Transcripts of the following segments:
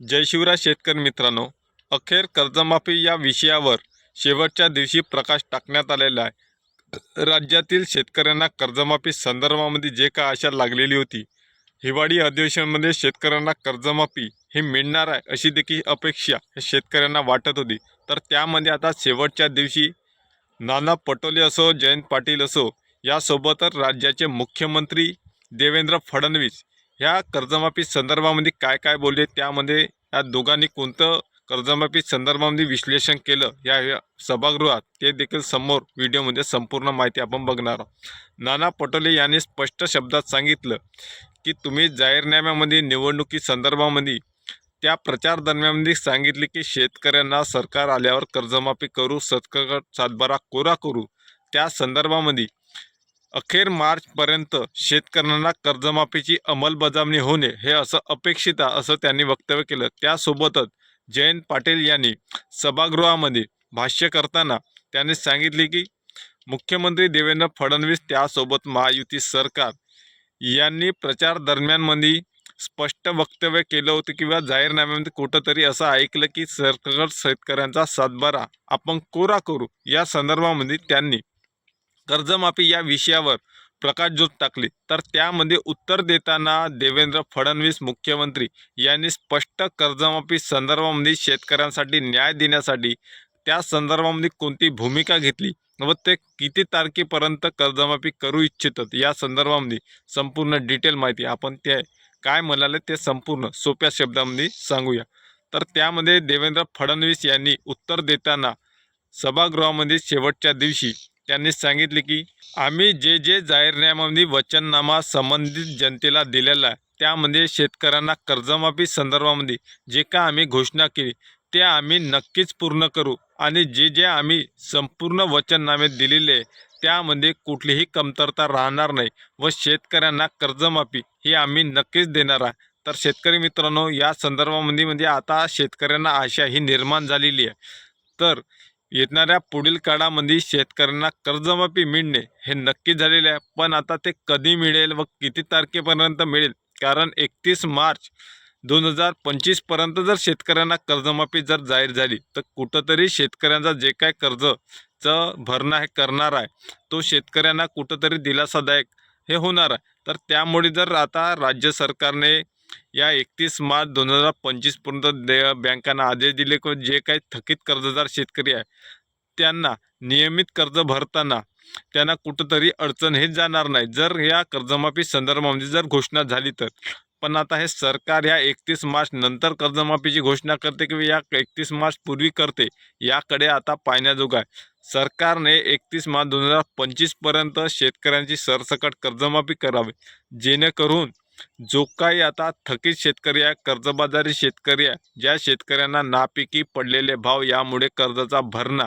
जय शिवराज शेतकरी मित्रांनो अखेर कर्जमाफी या विषयावर शेवटच्या दिवशी प्रकाश टाकण्यात आलेला आहे. राज्यातील शेतकऱ्यांना कर्जमाफी संदर्भामध्ये जे काय आशा लागलेली होती हिवाळी अधिवेशनामध्ये शेतकऱ्यांना कर्जमाफी ही मिळणार आहे अशी देखील अपेक्षा हे शेतकऱ्यांना वाटत होती. तर त्यामध्ये आता शेवटच्या दिवशी नाना पटोले असो जयंत पाटील असो यासोबतच राज्याचे मुख्यमंत्री देवेंद्र फडणवीस ह्या कर्जमाफी संदर्भामध्ये काय काय बोलले? त्यामध्ये या दोघांनी कोणतं कर्जमाफी संदर्भामध्ये विश्लेषण केलं? या सभागृहात ते देखील समोर व्हिडिओमध्ये संपूर्ण माहिती आपण बघणार आहोत. नाना पटोले यांनी स्पष्ट शब्दात सांगितलं की तुम्ही जाहीरनाम्यामध्ये निवडणुकी संदर्भामध्ये त्या प्रचार दरम्यानमध्ये सांगितले की शेतकऱ्यांना सरकार आल्यावर कर्जमाफी करू सत्कर सातबारा कोरा करू. त्या संदर्भामध्ये अखेर मार्चपर्यंत शेतकऱ्यांना कर्जमाफीची अंमलबजावणी होणे हे असं अपेक्षित आहे असं त्यांनी वक्तव्य केलं. त्यासोबतच जयंत पाटील यांनी सभागृहामध्ये भाष्य करताना त्यांनी सांगितले की मुख्यमंत्री देवेंद्र फडणवीस त्यासोबत महायुती सरकार यांनी प्रचार दरम्यानमध्ये स्पष्ट वक्तव्य केलं होतं किंवा जाहीरनाम्यामध्ये कुठंतरी असं ऐकलं की सरकार शेतकऱ्यांचा सातबारा आपण कोरा करू. या संदर्भामध्ये त्यांनी कर्जमाफी या विषयावर प्रकाशझोत टाकली. तर त्यामध्ये उत्तर देताना देवेंद्र फडणवीस मुख्यमंत्री यांनी स्पष्ट कर्जमाफी संदर्भामध्ये शेतकऱ्यांसाठी न्याय देण्यासाठी त्या संदर्भामध्ये कोणती भूमिका घेतली व ते किती तारखेपर्यंत कर्जमाफी करू इच्छितात या संदर्भामध्ये संपूर्ण डिटेल माहिती आपण ते काय म्हणाले ते संपूर्ण सोप्या शब्दामध्ये सांगूया. तर त्यामध्ये देवेंद्र फडणवीस यांनी उत्तर देताना सभागृहामध्ये शेवटच्या दिवशी त्यांनी सांगितले की आम्ही जे जे जाहीरनाम्यामध्ये वचननामा संबंधित जनतेला दिलेला आहे त्यामध्ये शेतकऱ्यांना कर्जमाफी संदर्भामध्ये जे का आम्ही घोषणा केली ते आम्ही नक्कीच पूर्ण करू आणि जे जे आम्ही संपूर्ण वचननामे दिलेले आहे त्यामध्ये कुठलीही कमतरता राहणार नाही व शेतकऱ्यांना कर्जमाफी ही आम्ही नक्कीच देणार आहे. तर शेतकरी मित्रांनो या संदर्भामध्ये म्हणजे आता शेतकऱ्यांना आशा ही निर्माण झालेली आहे. तर येणाऱ्या पुढील काळामध्ये शेतकऱ्यांना कर्जमाफी मिळणे हे नक्की झालेले आहे. पण आता ते कधी मिळेल व किती तारखेपर्यंत मिळेल? कारण एकतीस मार्च दोन हजार पंचवीसपर्यंत जर शेतकऱ्यांना कर्जमाफी जर जाहीर झाली तर कुठंतरी शेतकऱ्यांचा जे काय कर्जचं भरणं हे करणार आहे तो शेतकऱ्यांना कुठंतरी दिलासादायक हे होणार आहे. तर त्यामुळे जर आता राज्य सरकारने या एकतीस मार्च दोन हजार पंचवीसपर्यंत दे बँकांना आदेश दिले की जे काही थकीत कर्जदार शेतकरी आहे त्यांना नियमित कर्ज भरताना त्यांना कुठंतरी अडचण हे जाणार नाही. जर या कर्जमाफी संदर्भामध्ये जर घोषणा झाली तर. पण आता हे सरकार या एकतीस मार्च नंतर कर्जमाफीची घोषणा करते किंवा या एकतीस मार्च पूर्वी करते याकडे आता पाहण्याजोगा आहे. सरकारने एकतीस मार्च दोन हजार पंचवीसपर्यंत शेतकऱ्यांची सरसकट कर्जमाफी करावी जेणेकरून जो काही आता थकीत शेतकरी आहे कर्जबाजारी शेतकरी आहे ज्या शेतकऱ्यांना नापिकी पडलेले भाव यामुळे कर्जाचा भरणा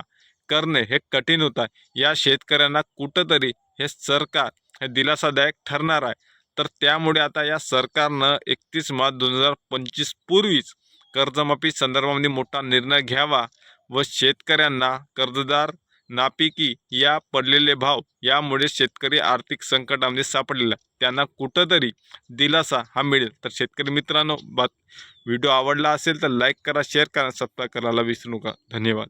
करणे हे कठीण होत आहे. या शेतकऱ्यांना कुठंतरी हे सरकार हे दिलासादायक ठरणार आहे. तर त्यामुळे आता या सरकारनं एकतीस मार्च दोन हजार पंचवीस पूर्वीच कर्जमाफी संदर्भामध्ये मोठा निर्णय घ्यावा व शेतकऱ्यांना कर्जदार नापिकी या पडलेले भाव यामुळे शेतकरी आर्थिक संकटामध्ये सापडलेला त्यांना कुठंतरी दिलासा हा मिळेल. तर शेतकरी मित्रांनो बात व्हिडिओ आवडला असेल तर लाईक करा शेअर करा सबस्क्राईब करायला विसरू नका. धन्यवाद.